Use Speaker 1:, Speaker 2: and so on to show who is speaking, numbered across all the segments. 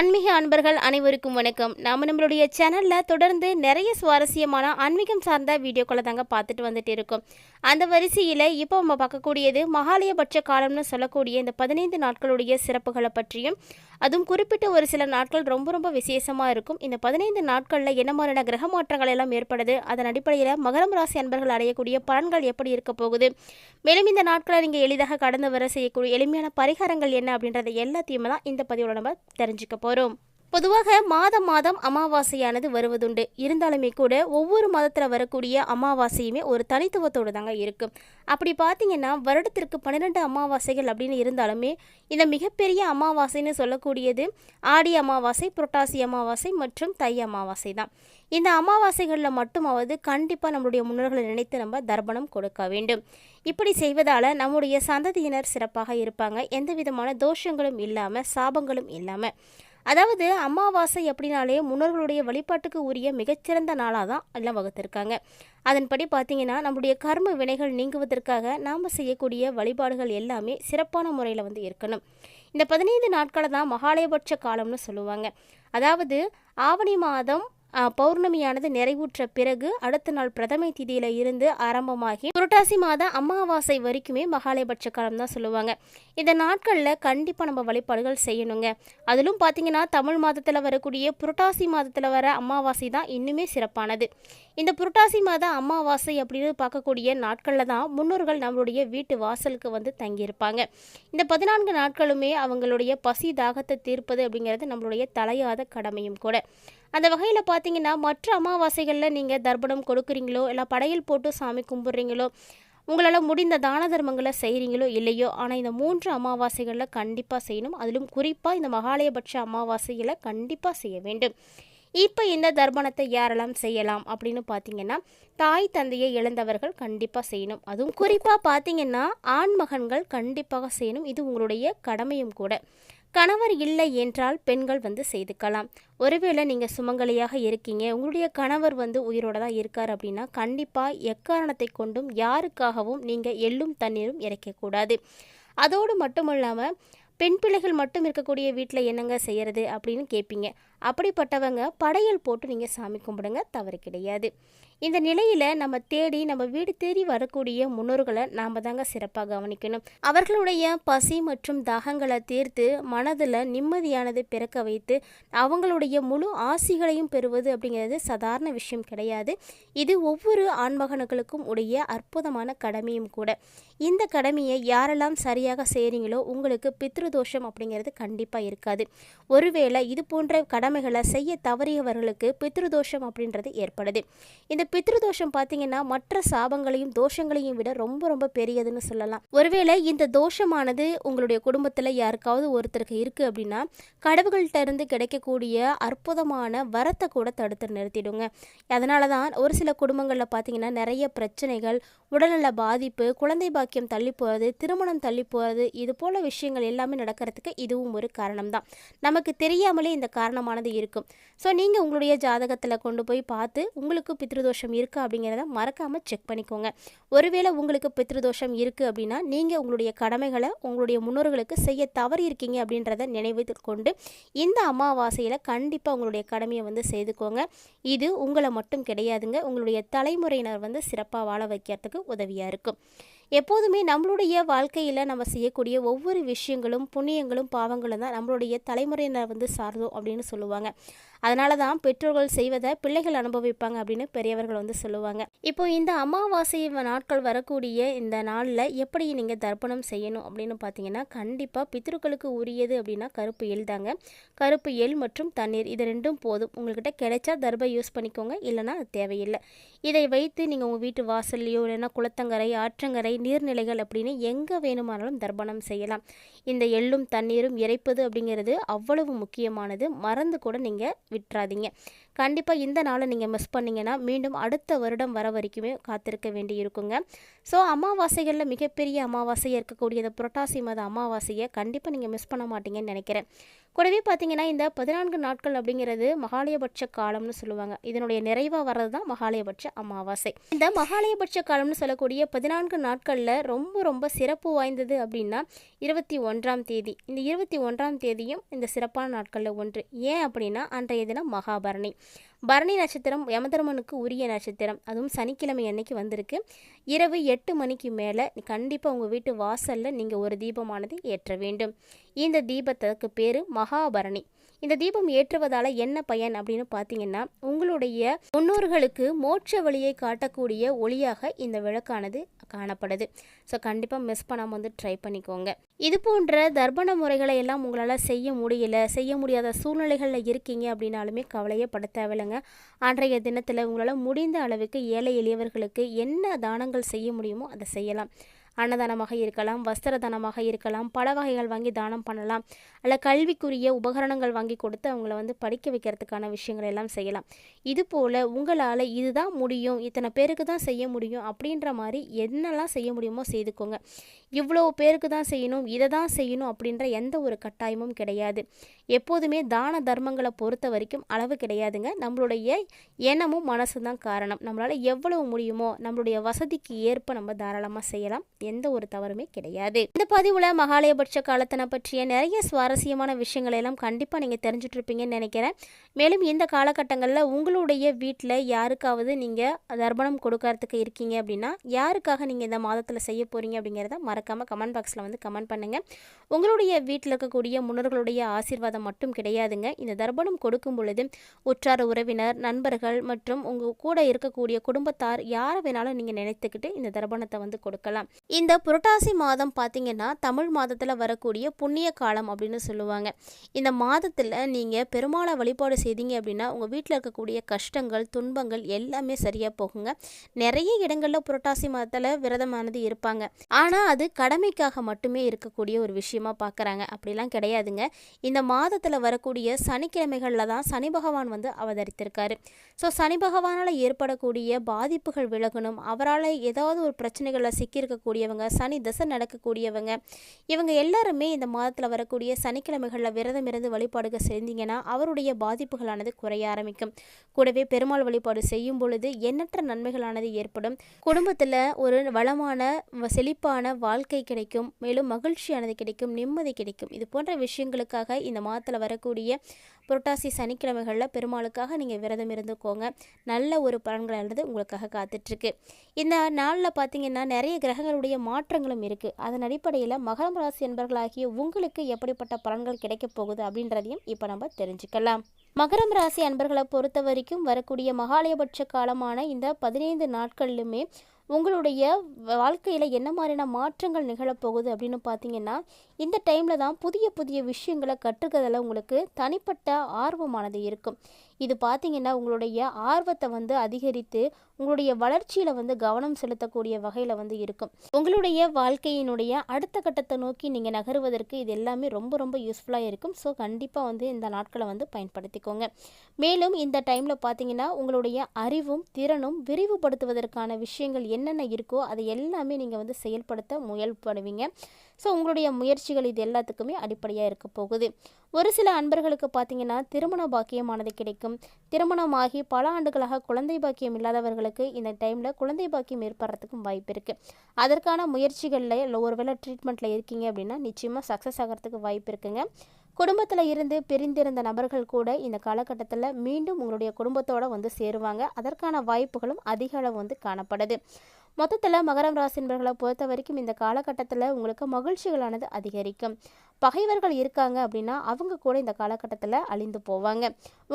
Speaker 1: ஆன்மீக அன்பர்கள் அனைவருக்கும் வணக்கம். நம்ம நம்மளுடைய சேனலில் தொடர்ந்து நிறைய சுவாரஸ்யமான ஆன்மீகம் சார்ந்த வீடியோக்களை தாங்க பார்த்துட்டு வந்துட்டு இருக்கோம். அந்த வரிசையில் இப்போ நம்ம பார்க்கக்கூடியது மகாலயபட்ச காலம்னு சொல்லக்கூடிய இந்த பதினைந்து நாட்களுடைய சிறப்புகளை பற்றியும் அதுவும் குறிப்பிட்ட ஒரு சில நாட்கள் ரொம்ப ரொம்ப விசேஷமாக இருக்கும். இந்த பதினைந்து நாட்களில் என்ன மாதிரியான கிரக மாற்றங்கள் எல்லாம் ஏற்படுது? அதன் அடிப்படையில் மகரம் ராசி அன்பர்கள் அடையக்கூடிய பலன்கள் எப்படி இருக்க போகுது? மேலும் இந்த நாட்களை நீங்கள் எளிதாக கடந்து வர செய்யக்கூடிய எளிமையான பரிகாரங்கள் என்ன அப்படின்றத எல்லாத்தையுமே தான் இந்த பதிவில் நம்ம தெரிஞ்சுக்க போகிறோம் வரும். பொதுவாக மாதம் மாதம் அமாவாசையானது வருவதுண்டு. இருந்தாலுமே கூட ஒவ்வொரு மாதத்தில் வரக்கூடிய அமாவாசையுமே ஒரு தனித்துவத்தோடு தாங்க இருக்கும் அப்படி பார்த்தீங்கன்னா வருடத்திற்கு பன்னிரெண்டு அமாவாசைகள் அப்படின்னு இருந்தாலுமே இந்த மிகப்பெரிய அமாவாசைன்னு சொல்லக்கூடியது ஆடி அமாவாசை புரட்டாசி அமாவாசை மற்றும் தை அமாவாசை தான். இந்த அமாவாசைகளில் மட்டுமாவது கண்டிப்பாக நம்மளுடைய முன்னோர்களை நினைத்து நம்ம தர்ப்பணம் கொடுக்க வேண்டும். இப்படி செய்வதால் நம்முடைய சந்ததியினர் சிறப்பாக இருப்பாங்க. எந்த விதமான தோஷங்களும் இல்லாமல் சாபங்களும் இல்லாமல் அதாவது அமாவாசை அப்படின்னாலே முன்னோர்களுடைய வழிபாட்டுக்கு உரிய மிகச்சிறந்த நாளாக தான் எல்லாம் வகுத்திருக்காங்க. அதன்படி பார்த்திங்கன்னா நம்முடைய கர்ம வினைகள் நீங்குவதற்காக நாம் செய்யக்கூடிய வழிபாடுகள் எல்லாமே சிறப்பான முறையில் வந்து இருக்கணும். இந்த பதினைந்து நாட்களை தான் மகாலயபட்ச காலம்னு சொல்லுவாங்க. அதாவது ஆவணி மாதம் பௌர்ணமியானது நிறைவுற்ற பிறகு அடுத்த நாள் பிரதமை திதியில இருந்து ஆரம்பமாகி புரட்டாசி மாத அமாவாசை வரைக்குமே மகாலயபட்ச காலம் தான் சொல்லுவாங்க. இந்த நாட்களில் கண்டிப்பாக நம்ம வழிபாடுகள் செய்யணுங்க. அதிலும் பார்த்தீங்கன்னா தமிழ் மாதத்தில் வரக்கூடிய புரட்டாசி மாதத்தில் வர அமாவாசை தான் இன்னுமே சிறப்பானது. இந்த புரட்டாசி மாத அமாவாசை அப்படின்னு பார்க்கக்கூடிய நாட்களில் தான் முன்னோர்கள் நம்மளுடைய வீட்டு வாசலுக்கு வந்து தங்கியிருப்பாங்க. இந்த பதினான்கு நாட்களுமே அவங்களுடைய பசி தாகத்தை தீர்ப்பது அப்படிங்கிறது நம்மளுடைய தலையாத கடமையும் கூட. அந்த வகையில் பார்த்தீங்கன்னா மற்ற அமாவாசைகளில் நீங்கள் தர்ப்பணம் கொடுக்குறீங்களோ இல்லை படையல் போட்டு சாமி கும்பிட்றீங்களோ உங்களால் முடிந்த தான தர்மங்களை செய்கிறீங்களோ இல்லையோ ஆனால் இந்த மூன்று அமாவாசைகளில் கண்டிப்பாக செய்யணும். அதிலும் குறிப்பாக இந்த மகாலயபட்ச அமாவாசைகளை கண்டிப்பாக செய்ய வேண்டும். இப்போ இந்த தர்ப்பணத்தை யாரெல்லாம் செய்யலாம் அப்படின்னு பார்த்தீங்கன்னா தாய் தந்தையை இழந்தவர்கள் கண்டிப்பாக செய்யணும். அதுவும் குறிப்பாக பார்த்தீங்கன்னா ஆண் மகன்கள் கண்டிப்பாக செய்யணும். இது உங்களுடைய கடமையும் கூட. கணவர் இல்லை என்றால் பெண்கள் வந்து செய்துக்கலாம். ஒருவேளை நீங்கள் சுமங்கலியாக இருக்கீங்க உங்களுடைய கணவர் வந்து உயிரோட தான் இருக்கார் அப்படின்னா கண்டிப்பாக எக்காரணத்தை கொண்டும் யாருக்காகவும் நீங்கள் எள்ளும் தண்ணீரும் இறைக்கக்கூடாது. அதோடு மட்டும் இல்லாமல் பெண் பிள்ளைகள் மட்டும் இருக்கக்கூடிய வீட்டில் என்னங்க செய்கிறது அப்படின்னு கேட்பீங்க அப்படிப்பட்டவங்க படையல் போட்டு நீங்கள் சாமி கும்பிடுங்க தவறு கிடையாது. இந்த நிலையில் நம்ம தேடி நம்ம வீடு தேடி வரக்கூடிய முன்னோர்களை நாம் தாங்க சிறப்பாக கவனிக்கணும். அவர்களுடைய பசி மற்றும் தாகங்களை தீர்த்து மனதில் நிம்மதியானது பிறக்க வைத்து அவங்களுடைய முழு ஆசிகளையும் பெறுவது அப்படிங்கிறது சாதாரண விஷயம் கிடையாது. இது ஒவ்வொரு ஆண்மகன்களுக்கும் உடைய அற்புதமான கடமையும் கூட. இந்த கடமையை யாரெல்லாம் சரியாக செய்கிறீங்களோ உங்களுக்கு பித்ருதோஷம் அப்படிங்கிறது கண்டிப்பாக இருக்காது. ஒருவேளை இது போன்ற கடமைகளை செய்ய தவறியவர்களுக்கு பித்ருதோஷம் அப்படின்றது ஏற்படுது. இந்த பித்ருதோஷம் பார்த்தீங்கன்னா மற்ற சாபங்களையும் தோஷங்களையும் விட ரொம்ப ரொம்ப பெரியதுன்னு சொல்லலாம். ஒருவேளை இந்த தோஷமானது உங்களுடைய குடும்பத்தில் யாருக்காவது ஒருத்தருக்கு இருக்குது அப்படின்னா கடவுள்கிட்ட இருந்து கிடைக்கக்கூடிய அற்புதமான வரத்தை கூட தடுத்து நிறுத்திடுங்க. அதனால தான் ஒரு சில குடும்பங்களில் பார்த்தீங்கன்னா நிறைய பிரச்சனைகள் உடல்நல பாதிப்பு குழந்தை பாக்கியம் தள்ளி போகிறது திருமணம் தள்ளி போகிறது இது போல விஷயங்கள் எல்லாமே நடக்கிறதுக்கு இதுவும் ஒரு காரணம் தான் நமக்கு தெரியாமலே இந்த காரணமான காரணமானது இருக்கும். ஸோ நீங்கள் உங்களுடைய ஜாதகத்தில் கொண்டு போய் பார்த்து உங்களுக்கு பித்ருதோஷம் இருக்குது அப்படிங்கிறத மறக்காமல் செக் பண்ணிக்கோங்க. ஒருவேளை உங்களுக்கு பித்ருதோஷம் இருக்குது அப்படின்னா நீங்கள் உங்களுடைய கடமைகளை உங்களுடைய முன்னோர்களுக்கு செய்ய தவறி இருக்கீங்க அப்படின்றத நினைவில் கொண்டு இந்த அமாவாசையில் கண்டிப்பாக உங்களுடைய கடமையை வந்து செய்துக்கோங்க. இது உங்களை மட்டும் கிடையாதுங்க. உங்களுடைய தலைமுறையினர் வந்து சிறப்பாக வாழ வைக்கிறதுக்கு உதவியாக இருக்கும். எப்போதுமே நம்மளுடைய வாழ்க்கையில் நம்ம செய்யக்கூடிய ஒவ்வொரு விஷயங்களும் புண்ணியங்களும் பாவங்களும் தான் நம்மளுடைய தலைமுறையினர் வந்து சார்ந்தோம் அப்படின்னு சொல்லுவாங்க. அதனால தான் பெற்றோர்கள் செய்வதை பிள்ளைகள் அனுபவிப்பாங்க அப்படின்னு பெரியவர்கள் வந்து சொல்லுவாங்க. இப்போ இந்த அமாவாசை நாட்கள் வரக்கூடிய இந்த நாளில் எப்படி நீங்கள் தர்ப்பணம் செய்யணும் அப்படின்னு பார்த்தீங்கன்னா கண்டிப்பாக பித்ருக்களுக்கு உரியது அப்படின்னா கருப்பு எள் தாங்க. கருப்பு எள் மற்றும் தண்ணீர் இது ரெண்டும் போதும். உங்கள்கிட்ட கிடைச்சா தர்பை யூஸ் பண்ணிக்கோங்க. இல்லைன்னா அது தேவையில்லை. இதை வைத்து நீங்கள் உங்கள் வீட்டு வாசல்லையோ இல்லைன்னா குளத்தங்கரை ஆற்றங்கரை நீர்நிலைகள் அப்படின்னு எங்கே வேணுமானாலும் தர்ப்பணம் செய்யலாம். இந்த எள்ளும் தண்ணீரும் இறைப்பது அப்படிங்கிறது அவ்வளவு முக்கியமானது. மறந்து கூட நீங்கள் விட்டுறாதீங்க. கண்டிப்பாக இந்த நாளை நீங்கள் மிஸ் பண்ணீங்கன்னா மீண்டும் அடுத்த வருடம் வர வரைக்குமே காத்திருக்க வேண்டி இருக்குங்க ஸோ அமாவாசைகளில் மிகப்பெரிய அமாவாசையாக இருக்கக்கூடிய இந்த புரட்டாசி மாத அமாவாசையை கண்டிப்பாக நீங்கள் மிஸ் பண்ண மாட்டீங்கன்னு நினைக்கிறேன். கூடவே பார்த்தீங்கன்னா இந்த பதினான்கு நாட்கள் அப்படிங்கிறது மகாலயபட்ச காலம்னு சொல்லுவாங்க. இதனுடைய நிறைவாக வர்றது தான் மகாலயபட்ச அமாவாசை. இந்த மகாலயபட்ச காலம்னு சொல்லக்கூடிய பதினான்கு நாட்களில் ரொம்ப ரொம்ப சிறப்பு வாய்ந்தது அப்படின்னா இருபத்தி ஒன்றாம் தேதி. இந்த இருபத்தி ஒன்றாம் தேதியும் இந்த சிறப்பான நாட்களில் ஒன்று. ஏன் அப்படின்னா அன்றைய தினம் மகாபரணி. பரணி நட்சத்திரம் யமதர்மனுக்கு உரிய நட்சத்திரம். அதுவும் சனிக்கிழமை அன்னைக்கு வந்திருக்கு. இரவு எட்டு மணிக்கு மேலே கண்டிப்பாக உங்கள் வீட்டு வாசலில் நீங்கள் ஒரு தீபமானது ஏற்ற வேண்டும். இந்த தீபத்துக்கு பேர் மகாபரணி. இந்த தீபம் ஏற்றுவதால் என்ன பயன் அப்படின்னு பார்த்தீங்கன்னா உங்களுடைய முன்னோர்களுக்கு மோட்ச வழியை காட்டக்கூடிய ஒளியாக இந்த விளக்கானது காணப்படுது. ஸோ கண்டிப்பாக மிஸ் பண்ணாமல் வந்து ட்ரை பண்ணிக்கோங்க. இது போன்ற தர்ப்பண முறைகளை எல்லாம் உங்களால் செய்ய முடியல செய்ய முடியாத சூழ்நிலைகளில் இருக்கீங்க அப்படின்னாலுமே கவலையே பட தேவையில்லைங்க. அன்றைய தினத்தில் உங்களால் முடிந்த அளவுக்கு ஏழை எளியவர்களுக்கு என்ன தானங்கள் செய்ய முடியுமோ அதை செய்யலாம். அன்னதானமாக இருக்கலாம் வஸ்திர தானமாக இருக்கலாம் பல வகைகள் வாங்கி தானம் பண்ணலாம். அல்ல கல்விக்குரிய உபகரணங்கள் வாங்கி கொடுத்து அவங்கள வந்து படிக்க வைக்கிறதுக்கான விஷயங்கள் எல்லாம் செய்யலாம். இது போல் உங்களால் இதுதான் முடியும் இத்தனை பேருக்கு தான் செய்ய முடியும் அப்படின்ற மாதிரி என்னெல்லாம் செய்ய முடியுமோ செய்துக்கோங்க. இவ்வளோ பேருக்கு தான் செய்யணும் இதை தான் செய்யணும் அப்படின்ற எந்த ஒரு கட்டாயமும் கிடையாது. எப்போதுமே தான தர்மங்களை பொறுத்த வரைக்கும் அளவு கிடையாதுங்க. நம்மளுடைய எண்ணமும் மனசு தான் காரணம். நம்மளால் எவ்வளவு முடியுமோ நம்மளுடைய வசதிக்கு ஏற்ப நம்ம தாராளமாக செய்யலாம். எந்த ஒரு தவறுமே கிடையாது. இந்த பதிவில் மகாலயபட்ச காலத்தினை பற்றிய நிறைய சுவாரஸ்யமான விஷயங்கள் எல்லாம் கண்டிப்பாக நீங்கள் தெரிஞ்சுட்டு இருப்பீங்கன்னு நினைக்கிறேன். மேலும் இந்த காலகட்டங்களில் உங்களுடைய வீட்டில் யாருக்காவது நீங்கள் தர்ப்பணம் கொடுக்கறதுக்கு இருக்கீங்க அப்படின்னா யாருக்காக நீங்கள் இந்த மாதத்தில் செய்ய போகிறீங்க அப்படிங்கிறத மறக்காமல் கமெண்ட் பாக்ஸில் வந்து கமெண்ட் பண்ணுங்கள் உங்களுடைய வீட்டில் இருக்கக்கூடிய முன்னோர்களுடைய ஆசீர்வாதம் மட்டும் கிடையாதுங்க. இந்த தர்ப்பணம் கொடுக்கும் பொழுது உற்றார உறவினர் நண்பர்கள் மற்றும் உங்கள் கூட இருக்கக்கூடிய குடும்பத்தார் யாரை வேணாலும் நீங்கள் நினைத்துக்கிட்டு இந்த தர்ப்பணத்தை வந்து கொடுக்கலாம். இந்த புரட்டாசி மாதம் பார்த்தீங்கன்னா தமிழ் மாதத்தில் வரக்கூடிய புண்ணிய காலம் அப்படின்னு சொல்லுவாங்க. இந்த மாதத்தில் நீங்கள் பெருமாளை வழிபாடு செய்தீங்க அப்படின்னா உங்கள் வீட்டில் இருக்கக்கூடிய கஷ்டங்கள் துன்பங்கள் எல்லாமே சரியாக போகுங்க. நிறைய இடங்களில் புரட்டாசி மாதத்தில் விரதமானது இருப்பாங்க. ஆனால் அது கடமைக்காக மட்டுமே இருக்கக்கூடிய ஒரு விஷயமா பார்க்குறாங்க அப்படிலாம் கிடையாதுங்க. இந்த மாதத்தில் வரக்கூடிய சனிக்கிழமைகளில் தான் சனி பகவான் வந்து அவதரித்திருக்காரு. ஸோ சனி பகவானால் ஏற்படக்கூடிய பாதிப்புகள் விலகணும். அவரால் ஏதாவது ஒரு பிரச்சனைகளில் சிக்கியிருக்கக்கூடிய இருக்கக்கூடியவங்க சனி தசை நடக்கக்கூடியவங்க இவங்க எல்லாருமே இந்த மாதத்தில் வரக்கூடிய சனிக்கிழமைகளில் விரதம் இருந்து வழிபாடுகள் செஞ்சீங்கன்னா அவருடைய பாதிப்புகளானது குறைய ஆரம்பிக்கும். கூடவே பெருமாள் வழிபாடு செய்யும் பொழுது எண்ணற்ற நன்மைகளானது ஏற்படும். குடும்பத்தில் ஒரு வளமான செழிப்பான வாழ்க்கை கிடைக்கும். மேலும் மகிழ்ச்சியானது கிடைக்கும் நிம்மதி கிடைக்கும். இது போன்ற விஷயங்களுக்காக இந்த மாதத்தில் வரக்கூடிய புரட்டாசி சனிக்கிழமைகளில் பெருமாளுக்காக நீங்கள் விரதம் இருந்துக்கோங்க. நல்ல ஒரு பலன்களானது உங்களுக்காக காத்துட்ருக்கு இந்த நாளில் பார்த்தீங்கன்னா நிறைய கிரகங்களுடைய மாற்றங்களும் இருக்குது அதன் அடிப்படையில் மகரம் ராசி என்பர்களாகிய உங்களுக்கு எப்படிப்பட்ட பலன்கள் கிடைக்கப் போகுது அப்படின்றதையும் இப்போ நம்ம தெரிஞ்சுக்கலாம். மகரம் ராசி அன்பர்களை பொறுத்த வரைக்கும் வரக்கூடிய மகாலயபட்ச காலமான இந்த பதினைந்து நாட்களிலுமே உங்களுடைய வாழ்க்கையில் என்ன மாதிரியான மாற்றங்கள் நிகழப்போகுது அப்படின்னு பார்த்தீங்கன்னா இந்த டைமில் தான் புதிய புதிய விஷயங்களை கற்றுக்கிறதுல உங்களுக்கு தனிப்பட்ட ஆர்வமானது இருக்கும். இது பார்த்தீங்கன்னா உங்களுடைய ஆர்வத்தை வந்து அதிகரித்து உங்களுடைய வளர்ச்சியில் வந்து கவனம் செலுத்தக்கூடிய வகையில் வந்து இருக்கும். உங்களுடைய வாழ்க்கையினுடைய அடுத்த கட்டத்தை நோக்கி நீங்கள் நகருவதற்கு இது எல்லாமே ரொம்ப ரொம்ப யூஸ்ஃபுல்லாக இருக்கும். ஸோ கண்டிப்பாக வந்து இந்த நாட்களை வந்து பயன்படுத்தி பயன்படுத்திக்கோங்க மேலும் இந்த டைமில் பார்த்தீங்கன்னா உங்களுடைய அறிவும் திறனும் விரிவுபடுத்துவதற்கான விஷயங்கள் என்னென்ன இருக்கோ அதை எல்லாமே நீங்கள் வந்து செயல்படுத்த முயல்படுவீங்க. ஸோ உங்களுடைய முயற்சிகள் இது எல்லாத்துக்குமே அடிப்படையாக இருக்க போகுது. ஒரு சில அன்பர்களுக்கு பார்த்தீங்கன்னா திருமண பாக்கியமானது கிடைக்கும். திருமணமாகி பல ஆண்டுகளாக குழந்தை பாக்கியம் இல்லாதவர்களுக்கு இந்த டைமில் குழந்தை பாக்கியம் ஏற்படுறதுக்கும் வாய்ப்பு இருக்குது அதற்கான முயற்சிகளில் ஒரு வேளை ட்ரீட்மெண்ட்டில் இருக்கீங்க அப்படின்னா நிச்சயமாக சக்ஸஸ் ஆகிறதுக்கு வாய்ப்பு இருக்குங்க. குடும்பத்தில் இருந்து பிரிந்திருந்த நபர்கள் கூட இந்த காலகட்டத்தில் மீண்டும் உங்களுடைய குடும்பத்தோடு வந்து சேருவாங்க. அதற்கான வாய்ப்புகளும் அதிக அளவு வந்து காணப்படுது. மொத்தத்தில் மகரம் ராசின்பர்களை பொறுத்த வரைக்கும் இந்த காலகட்டத்தில் உங்களுக்கு மகிழ்ச்சிகளானது அதிகரிக்கும். பகைவர்கள் இருக்காங்க அப்படின்னா அவங்க கூட இந்த காலகட்டத்தில் அழிந்து போவாங்க.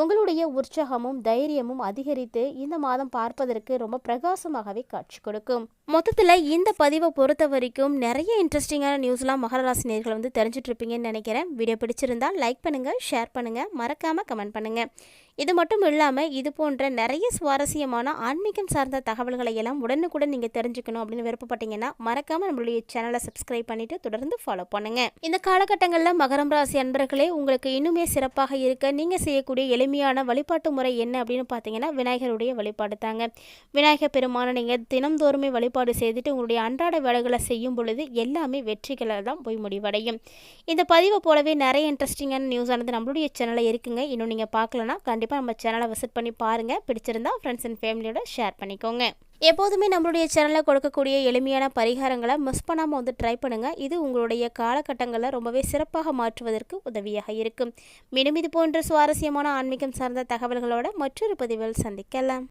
Speaker 1: உங்களுடைய உற்சாகமும் தைரியமும் அதிகரித்து இந்த மாதம் பார்ப்பதற்கு ரொம்ப பிரகாசமாகவே காட்சி கொடுக்கும். மொத்தத்தில் இந்த பதிவை பொறுத்த வரைக்கும் நிறைய இன்ட்ரெஸ்டிங்கான நியூஸ்லாம் மகராசி வந்து தெரிஞ்சிட்டு இருப்பீங்கன்னு நினைக்கிறேன். வீடியோ பிடிச்சிருந்தால் லைக் பண்ணுங்கள் ஷேர் பண்ணுங்கள் மறக்காமல் கமெண்ட் பண்ணுங்கள் இது மட்டும் இல்லாமல் இது போன்ற நிறைய சுவாரஸ்யமான ஆன்மீகம் சார்ந்த தகவல்களை எல்லாம் உடனுக்குடன் நீங்கள் தெரிஞ்சுக்கணும் அப்படின்னு விருப்பப்பட்டீங்கன்னா மறக்காமல் நம்மளுடைய சேனலை சப்ஸ்கிரைப் பண்ணிவிட்டு தொடர்ந்து ஃபாலோ பண்ணுங்கள் இந்த காலகட்டங்களில் மகரம் ராசி அன்பர்களே உங்களுக்கு இன்னுமே சிறப்பாக இருக்க நீங்கள் செய்யக்கூடிய எளிமையான வழிபாட்டு முறை என்ன அப்படின்னு பார்த்தீங்கன்னா விநாயகருடைய வழிபாடு தாங்க. விநாயகர் பெருமான நீங்கள் தினம்தோறுமே வழிபாடு செய்துட்டு உங்களுடைய அன்றாட வேலைகளை செய்யும் பொழுது எல்லாமே வெற்றிகளை தான் போய் முடிவடையும். இந்த பதிவை போலவே நிறைய இன்ட்ரெஸ்டிங்கான நியூஸ் ஆனது நம்மளுடைய சேனலில் இருக்குங்க. இன்னும் நீங்கள் பார்க்கலன்னா கண்டிப்பாக நம்ம சேனலை விசிட் பண்ணி பாருங்கள் பிடிச்சிருந்தா ஃப்ரெண்ட்ஸ் அண்ட் ஃபேமிலியோட ஷேர் பண்ணிக்கோங்க. எப்போதுமே நம்மளுடைய சேனலில் கொடுக்கக்கூடிய எளிமையான பரிகாரங்களை மிஸ் பண்ணாமல் வந்து ட்ரை பண்ணுங்கள் இது உங்களுடைய காலகட்டங்களை ரொம்பவே சிறப்பாக மாற்றுவதற்கு உதவியாக இருக்கும். மேலும் இது போன்ற சுவாரஸ்யமான ஆன்மீகம் சார்ந்த தகவல்களோட மற்றொரு பதிவில் சந்திக்கலாம்.